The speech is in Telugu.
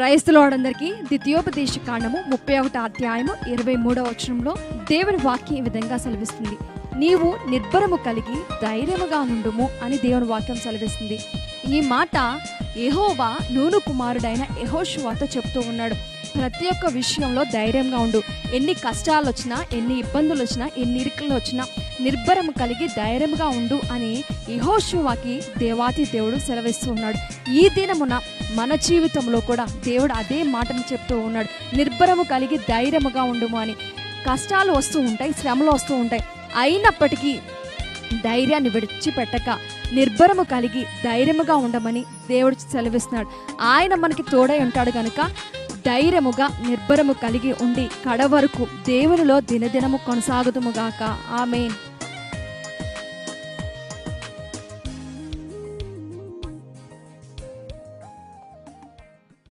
క్రైస్తలో అందరికీ. ద్వితీయోపదేశ కాండము ముప్పై ఒకటి అధ్యాయము ఇరవై మూడవ వచనంలో దేవుని వాక్యం ఈ విధంగా సెలవిస్తుంది. నీవు నిర్భరము కలిగి ధైర్యముగా ఉండుము అని దేవుని వాక్యం సెలవిస్తుంది. ఈ మాట ఎహోవా నూను కుమారుడైన ఎహోషువాతో చెప్తూ ఉన్నాడు. ప్రతి ఒక్క విషయంలో ధైర్యంగా ఉండు. ఎన్ని కష్టాలు వచ్చినా ఎన్ని ఇబ్బందులు వచ్చినా ఎన్ని ఇరుకులు వచ్చినా నిర్భరము కలిగి ధైర్యంగా ఉండు అని యహోషువాకి దేవాతి దేవుడు సెలవిస్తూ ఉన్నాడు. ఈ దినమున మన జీవితంలో కూడా దేవుడు అదే మాటను చెప్తూ ఉన్నాడు. నిర్భరము కలిగి ధైర్యముగా ఉండుము అని. కష్టాలు వస్తూ ఉంటాయి శ్రమలు వస్తూ ఉంటాయి. అయినప్పటికీ ధైర్యాన్ని విడిచిపెట్టక నిర్భరము కలిగి ధైర్యముగా ఉండమని దేవుడు సెలవిస్తున్నాడు. ఆయన మనకి తోడై ఉంటాడు కనుక ధైర్యముగా నిర్భరము కలిగి ఉండి కడ వరకు దేవునిలో దినదినము కొనసాగుదుముగాక ఆమె